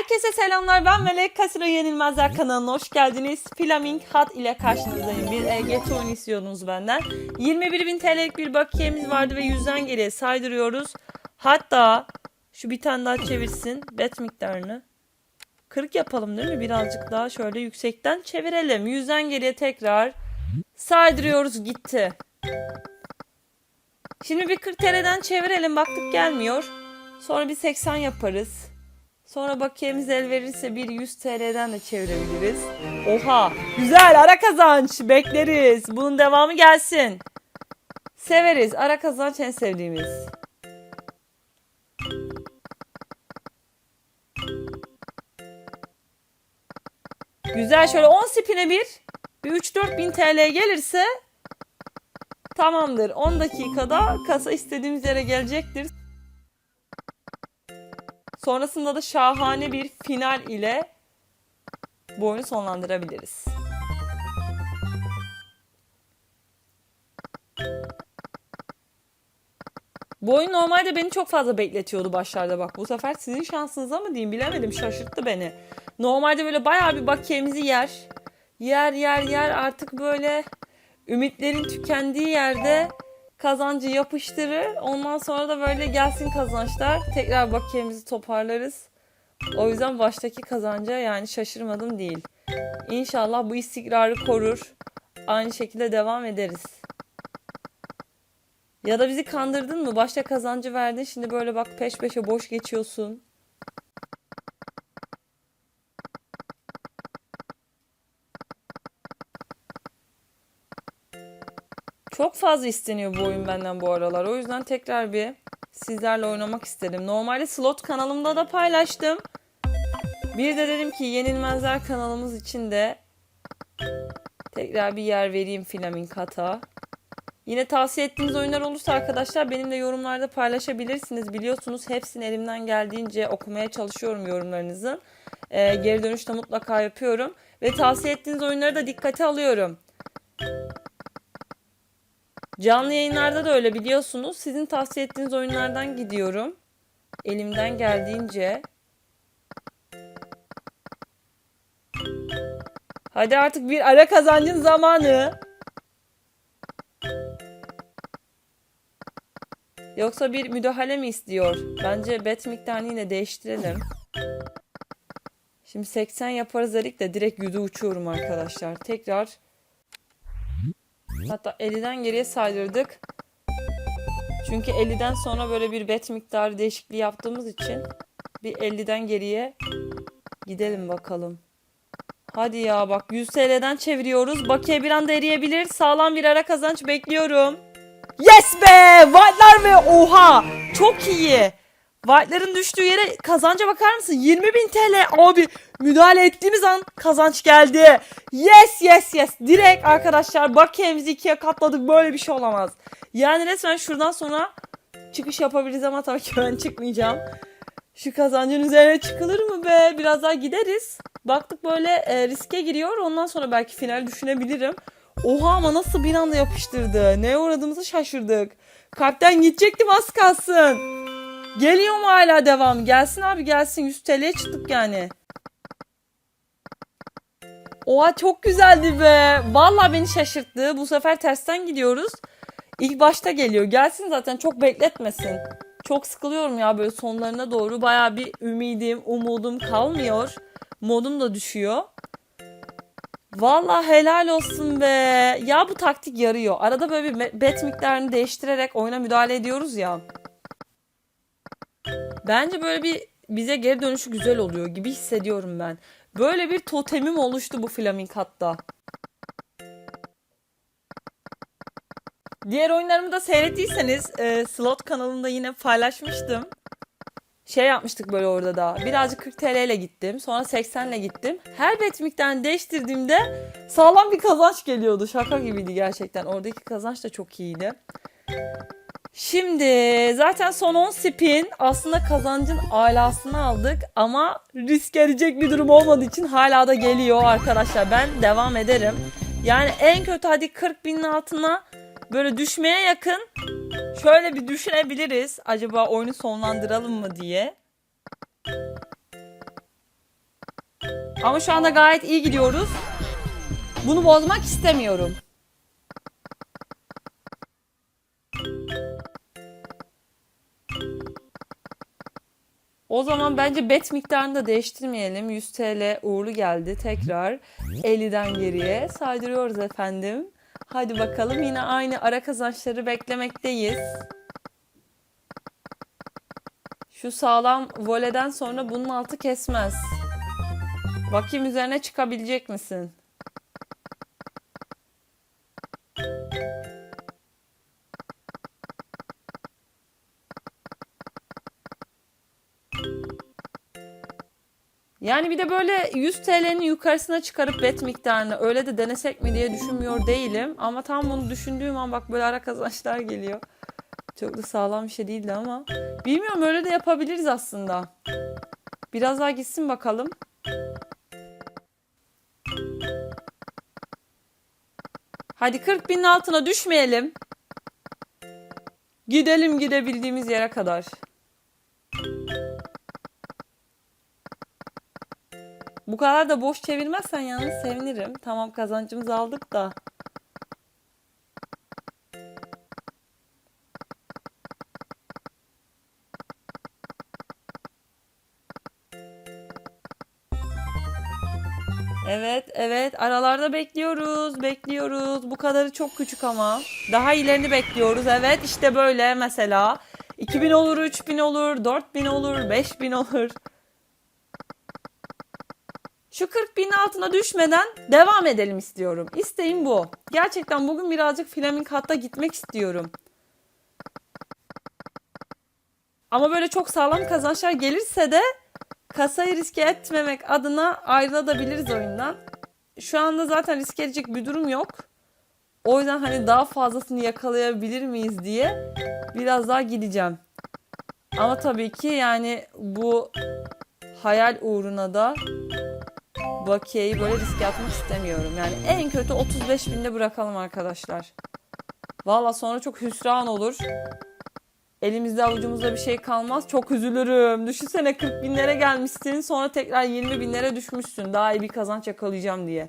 Herkese selamlar ben Melek Kasino Yenilmezler kanalına hoş geldiniz. Flaming Hat ile karşınızdayım. Bir EGT oyunu istiyordunuz benden. 21.000 TL'lik bir bakiyemiz vardı ve yüzden geriye saydırıyoruz. Hatta şu bir tane daha çevirsin bet miktarını. 40 yapalım değil mi? Birazcık daha şöyle yüksekten çevirelim. Yüzden geriye tekrar saydırıyoruz gitti. Şimdi bir 40 TL'den çevirelim baktık gelmiyor. Sonra bir 80 yaparız. Sonra bakiyemiz el verirse bir 100 TL'den de çevirebiliriz. Oha! Güzel ara kazanç. Bekleriz. Bunun devamı gelsin. Severiz. Ara kazanç en sevdiğimiz. Güzel şöyle 10 spine bir. Bir 3-4 bin TL gelirse tamamdır. 10 dakikada kasa istediğimiz yere gelecektir. Sonrasında da şahane bir final ile bu oyunu sonlandırabiliriz. Bu oyun normalde beni çok fazla bekletiyordu başlarda bak. Bu sefer sizin şansınıza mı diyeyim bilemedim şaşırttı beni. Normalde böyle bayağı bir bakiyemizi yer. Yer yer yer artık böyle ümitlerin tükendiği yerde kazancı yapıştırır. Ondan sonra da böyle gelsin kazançlar. Tekrar bakiyemizi toparlarız. O yüzden baştaki kazanca yani şaşırmadım değil. İnşallah bu istikrarı korur. Aynı şekilde devam ederiz. Ya da bizi kandırdın mı? Başta kazancı verdin. Şimdi böyle bak peş peşe boş geçiyorsun. Çok fazla isteniyor bu oyun benden bu aralar. O yüzden tekrar bir sizlerle oynamak istedim. Normalde slot kanalımda da paylaştım. Bir de dedim ki Yenilmezler kanalımız için de tekrar bir yer vereyim Flaming Hat'a. Yine tavsiye ettiğiniz oyunlar olursa arkadaşlar benimle yorumlarda paylaşabilirsiniz. Biliyorsunuz hepsini elimden geldiğince okumaya çalışıyorum yorumlarınızın. Ee, geri dönüşte mutlaka yapıyorum. Ve tavsiye ettiğiniz oyunları da dikkate alıyorum. Canlı yayınlarda da öyle biliyorsunuz. Sizin tavsiye ettiğiniz oyunlardan gidiyorum. Elimden geldiğince. Hadi artık bir ara kazancın zamanı. Yoksa bir müdahale mi istiyor? Bence bet miktarını yine değiştirelim. Şimdi 80 yaparız dedik de direkt yüzü uçuyorum arkadaşlar. Tekrar Hatta 50'den geriye saydırdık. Çünkü 50'den sonra böyle bir bet miktarı değişikliği yaptığımız için bir 50'den geriye gidelim bakalım. Hadi ya bak 100 TL'den çeviriyoruz. Bakiye bir anda eriyebilir. Sağlam bir ara kazanç bekliyorum. Yes be! White'lar ve oha! Çok iyi. White'ların düştüğü yere kazanca bakar mısın? 20 bin TL. Abi müdahale ettiğimiz an kazanç geldi. Yes yes yes. Direkt arkadaşlar bakiyemizi ikiye katladık. Böyle bir şey olamaz. Yani resmen şuradan sonra çıkış yapabiliriz ama tabii ki ben çıkmayacağım. Şu kazancın üzerine çıkılır mı be? Biraz daha gideriz. Baktık böyle e, riske giriyor. Ondan sonra belki final düşünebilirim. Oha ama nasıl bir anda yapıştırdı. Neye uğradığımızı şaşırdık. Kalpten gidecektim az kalsın. Geliyor mu hala devam? Gelsin abi gelsin. 100 TL'ye çıktık yani. Oha çok güzeldi be. Vallahi beni şaşırttı. Bu sefer tersten gidiyoruz. İlk başta geliyor. Gelsin zaten çok bekletmesin. Çok sıkılıyorum ya böyle sonlarına doğru. Baya bir ümidim, umudum kalmıyor. Modum da düşüyor. Vallahi helal olsun be. Ya bu taktik yarıyor. Arada böyle bir bet miktarını değiştirerek oyuna müdahale ediyoruz ya. Bence böyle bir bize geri dönüşü güzel oluyor gibi hissediyorum ben. Böyle bir totemim oluştu bu Flaming hatta. Diğer oyunlarımı da seyrettiyseniz e, slot kanalında yine paylaşmıştım. Şey yapmıştık böyle orada da. Birazcık 40 TL ile gittim. Sonra 80 ile gittim. Her bet miktarını değiştirdiğimde sağlam bir kazanç geliyordu. Şaka gibiydi gerçekten. Oradaki kazanç da çok iyiydi. Şimdi zaten son 10 spin aslında kazancın alasını aldık ama risk edecek bir durum olmadığı için hala da geliyor arkadaşlar. Ben devam ederim. Yani en kötü hadi 40 binin altına böyle düşmeye yakın şöyle bir düşünebiliriz. Acaba oyunu sonlandıralım mı diye. Ama şu anda gayet iyi gidiyoruz. Bunu bozmak istemiyorum. O zaman bence bet miktarını da değiştirmeyelim. 100 TL uğurlu geldi. Tekrar 50'den geriye saydırıyoruz efendim. Hadi bakalım yine aynı ara kazançları beklemekteyiz. Şu sağlam voleden sonra bunun altı kesmez. Bakayım üzerine çıkabilecek misin? Yani bir de böyle 100 TL'nin yukarısına çıkarıp bet miktarını öyle de denesek mi diye düşünmüyor değilim. Ama tam bunu düşündüğüm an bak böyle ara kazançlar geliyor. Çok da sağlam bir şey değildi ama. Bilmiyorum öyle de yapabiliriz aslında. Biraz daha gitsin bakalım. Hadi 40 binin altına düşmeyelim. Gidelim gidebildiğimiz yere kadar. Bu kadar da boş çevirmezsen yalnız sevinirim. Tamam kazancımızı aldık da. Evet, evet. Aralarda bekliyoruz, bekliyoruz. Bu kadarı çok küçük ama. Daha ilerini bekliyoruz. Evet, işte böyle mesela. 2000 olur, 3000 olur, 4000 olur, 5000 olur. Şu 40 bin altına düşmeden devam edelim istiyorum. İsteğim bu. Gerçekten bugün birazcık flaming hatta gitmek istiyorum. Ama böyle çok sağlam kazançlar gelirse de kasayı riske etmemek adına ayrılabiliriz oyundan. Şu anda zaten riske edecek bir durum yok. O yüzden hani daha fazlasını yakalayabilir miyiz diye biraz daha gideceğim. Ama tabii ki yani bu hayal uğruna da Bakiye'yi böyle riske atmak istemiyorum. Yani en kötü 35 binde bırakalım arkadaşlar. Valla sonra çok hüsran olur. Elimizde avucumuzda bir şey kalmaz. Çok üzülürüm. Düşünsene 40 binlere gelmişsin sonra tekrar 20 binlere düşmüşsün. Daha iyi bir kazanç yakalayacağım diye.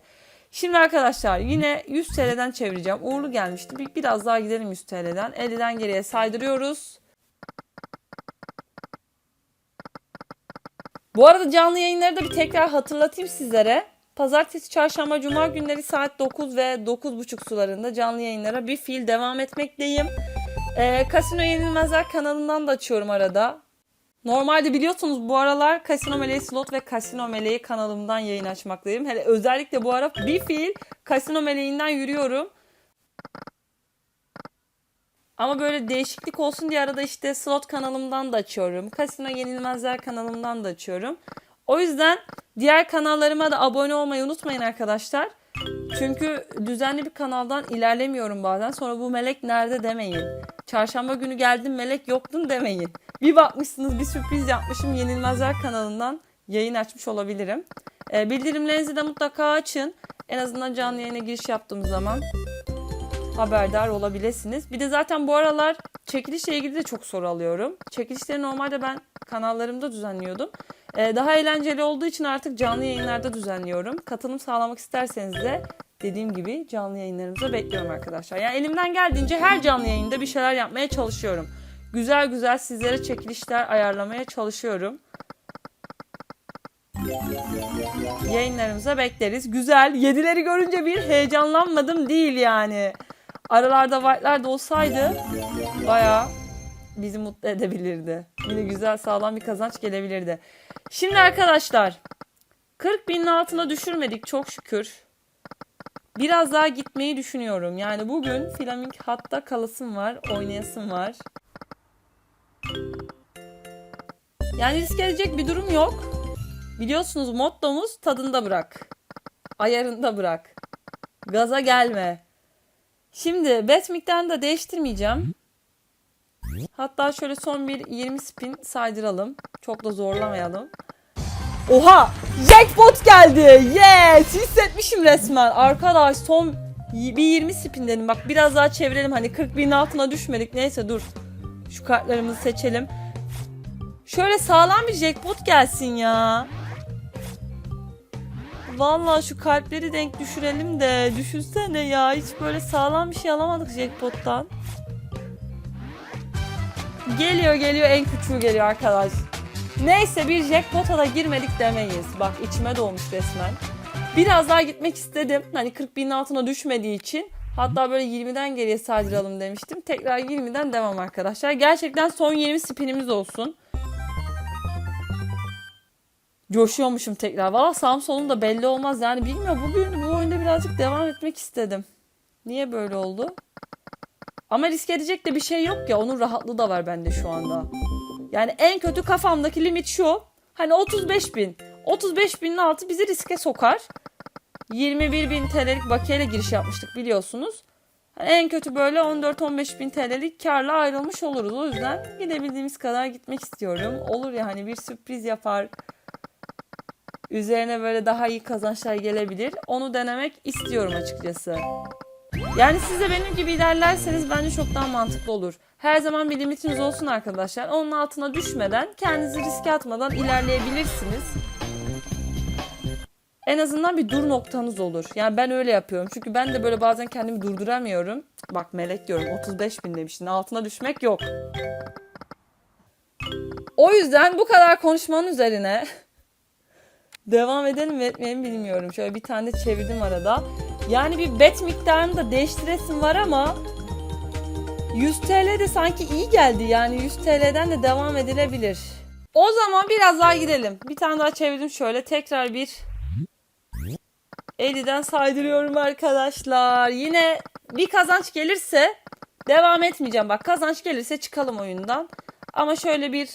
Şimdi arkadaşlar yine 100 TL'den çevireceğim. Uğurlu gelmişti. Bir, biraz daha gidelim 100 TL'den. 50'den geriye saydırıyoruz. Bu arada canlı yayınları da bir tekrar hatırlatayım sizlere. Pazartesi, çarşamba, cuma günleri saat 9 ve 9.30 sularında canlı yayınlara bir fiil devam etmekteyim. Ee, Kasino Yenilmezler kanalından da açıyorum arada. Normalde biliyorsunuz bu aralar Kasino Meleği Slot ve Kasino Meleği kanalımdan yayın açmaktayım. Hele özellikle bu ara bir fiil Kasino Meleği'nden yürüyorum. Ama böyle değişiklik olsun diye arada işte slot kanalımdan da açıyorum. Kasino Yenilmezler kanalımdan da açıyorum. O yüzden diğer kanallarıma da abone olmayı unutmayın arkadaşlar. Çünkü düzenli bir kanaldan ilerlemiyorum bazen. Sonra bu melek nerede demeyin. Çarşamba günü geldim melek yoktun demeyin. Bir bakmışsınız bir sürpriz yapmışım Yenilmezler kanalından yayın açmış olabilirim. Ee, bildirimlerinizi de mutlaka açın. En azından canlı yayına giriş yaptığım zaman haberdar olabilirsiniz. Bir de zaten bu aralar çekilişle ilgili de çok soru alıyorum. Çekilişleri normalde ben kanallarımda düzenliyordum. Ee, daha eğlenceli olduğu için artık canlı yayınlarda düzenliyorum. Katılım sağlamak isterseniz de dediğim gibi canlı yayınlarımıza bekliyorum arkadaşlar. Yani elimden geldiğince her canlı yayında bir şeyler yapmaya çalışıyorum. Güzel güzel sizlere çekilişler ayarlamaya çalışıyorum. Yayınlarımıza bekleriz. Güzel. Yedileri görünce bir heyecanlanmadım değil yani. Aralarda white'lar da olsaydı bayağı bizi mutlu edebilirdi. Yine güzel sağlam bir kazanç gelebilirdi. Şimdi arkadaşlar 40 binin altına düşürmedik çok şükür. Biraz daha gitmeyi düşünüyorum. Yani bugün Flaming hatta kalasım var, oynayasım var. Yani risk edecek bir durum yok. Biliyorsunuz mottomuz tadında bırak. Ayarında bırak. Gaza gelme. Şimdi bet miktarını da değiştirmeyeceğim. Hatta şöyle son bir 20 spin saydıralım. Çok da zorlamayalım. Oha! Jackpot geldi. Yes! Hissetmişim resmen. Arkadaş son bir 20 spin dedim. Bak biraz daha çevirelim. Hani 40 binin altına düşmedik. Neyse dur. Şu kartlarımızı seçelim. Şöyle sağlam bir jackpot gelsin ya. Vallahi şu kalpleri denk düşürelim de düşünsene ya hiç böyle sağlam bir şey alamadık jackpot'tan. Geliyor geliyor en küçüğü geliyor arkadaş. Neyse bir jackpot'a da girmedik demeyiz. Bak içime doğmuş resmen. Biraz daha gitmek istedim. Hani 40 binin altına düşmediği için. Hatta böyle 20'den geriye saydıralım demiştim. Tekrar 20'den devam arkadaşlar. Gerçekten son 20 spinimiz olsun. Coşuyormuşum tekrar. Valla sağım da belli olmaz. Yani bilmiyorum bugün bu oyunda birazcık devam etmek istedim. Niye böyle oldu? Ama risk edecek de bir şey yok ya. Onun rahatlığı da var bende şu anda. Yani en kötü kafamdaki limit şu. Hani 35 bin. 35 binin altı bizi riske sokar. 21 bin TL'lik bakiyeyle giriş yapmıştık biliyorsunuz. Hani en kötü böyle 14-15 bin TL'lik karla ayrılmış oluruz. O yüzden gidebildiğimiz kadar gitmek istiyorum. Olur ya hani bir sürpriz yapar. Üzerine böyle daha iyi kazançlar gelebilir. Onu denemek istiyorum açıkçası. Yani siz de benim gibi ilerlerseniz bence çok daha mantıklı olur. Her zaman bir limitiniz olsun arkadaşlar. Onun altına düşmeden, kendinizi riske atmadan ilerleyebilirsiniz. En azından bir dur noktanız olur. Yani ben öyle yapıyorum. Çünkü ben de böyle bazen kendimi durduramıyorum. Bak melek diyorum 35 bin demiştin. Altına düşmek yok. O yüzden bu kadar konuşmanın üzerine devam edelim mi etmeyelim bilmiyorum. Şöyle bir tane de çevirdim arada. Yani bir bet miktarını da değiştiresim var ama 100 TL de sanki iyi geldi. Yani 100 TL'den de devam edilebilir. O zaman biraz daha gidelim. Bir tane daha çevirdim şöyle. Tekrar bir 50'den saydırıyorum arkadaşlar. Yine bir kazanç gelirse devam etmeyeceğim. Bak kazanç gelirse çıkalım oyundan. Ama şöyle bir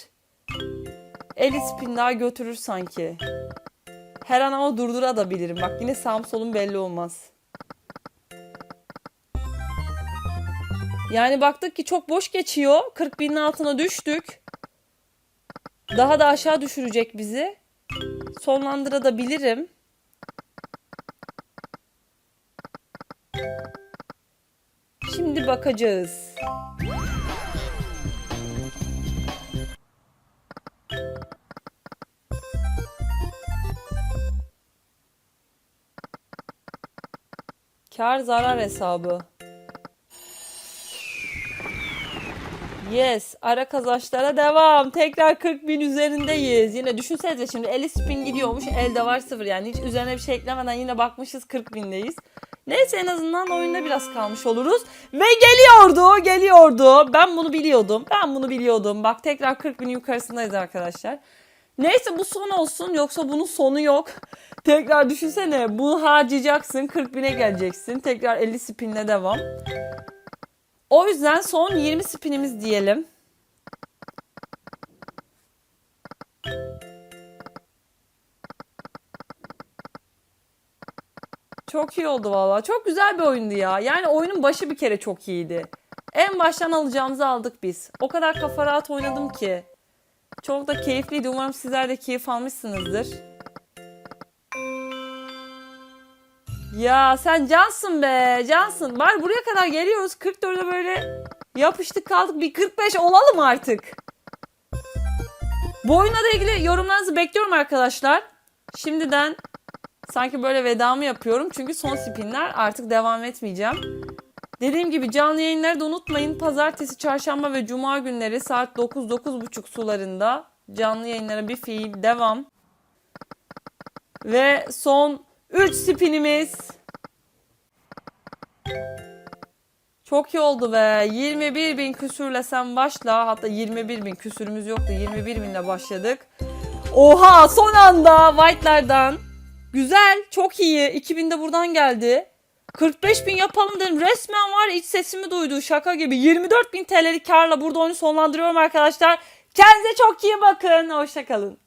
50 spin daha götürür sanki. Her an ama durdurabilirim. Bak yine sağım solum belli olmaz. Yani baktık ki çok boş geçiyor. 40 binin altına düştük. Daha da aşağı düşürecek bizi. Sonlandırabilirim. Şimdi bakacağız. Kar zarar hesabı. Yes. Ara kazançlara devam. Tekrar 40 bin üzerindeyiz. Yine düşünsenize şimdi 50 spin gidiyormuş. Elde var sıfır. Yani hiç üzerine bir şey eklemeden yine bakmışız 40 bindeyiz. Neyse en azından oyunda biraz kalmış oluruz. Ve geliyordu. Geliyordu. Ben bunu biliyordum. Ben bunu biliyordum. Bak tekrar 40 bin yukarısındayız arkadaşlar. Neyse bu son olsun. Yoksa bunun sonu yok. Tekrar düşünsene. Bunu harcayacaksın. 40 bine geleceksin. Tekrar 50 spinle devam. O yüzden son 20 spinimiz diyelim. Çok iyi oldu valla. Çok güzel bir oyundu ya. Yani oyunun başı bir kere çok iyiydi. En baştan alacağımızı aldık biz. O kadar kafa rahat oynadım ki. Çok da keyifliydi. Umarım sizler de keyif almışsınızdır. Ya sen cansın be cansın. Var buraya kadar geliyoruz. 44'e böyle yapıştık kaldık. Bir 45 olalım artık. Bu oyunla da ilgili yorumlarınızı bekliyorum arkadaşlar. Şimdiden sanki böyle vedamı yapıyorum. Çünkü son spinler artık devam etmeyeceğim. Dediğim gibi canlı yayınları da unutmayın. Pazartesi, çarşamba ve cuma günleri saat 9-9.30 sularında canlı yayınlara bir fiil devam. Ve son 3 spinimiz. Çok iyi oldu be. 21 bin küsürle sen başla. Hatta 21 bin küsürümüz yoktu. 21 binle başladık. Oha son anda white'lardan. Güzel çok iyi. 2000 de buradan geldi. 45 bin yapalım dedim. Resmen var iç sesimi duydu şaka gibi. 24 bin TL'lik karla burada oyunu sonlandırıyorum arkadaşlar. Kendinize çok iyi bakın. Hoşçakalın.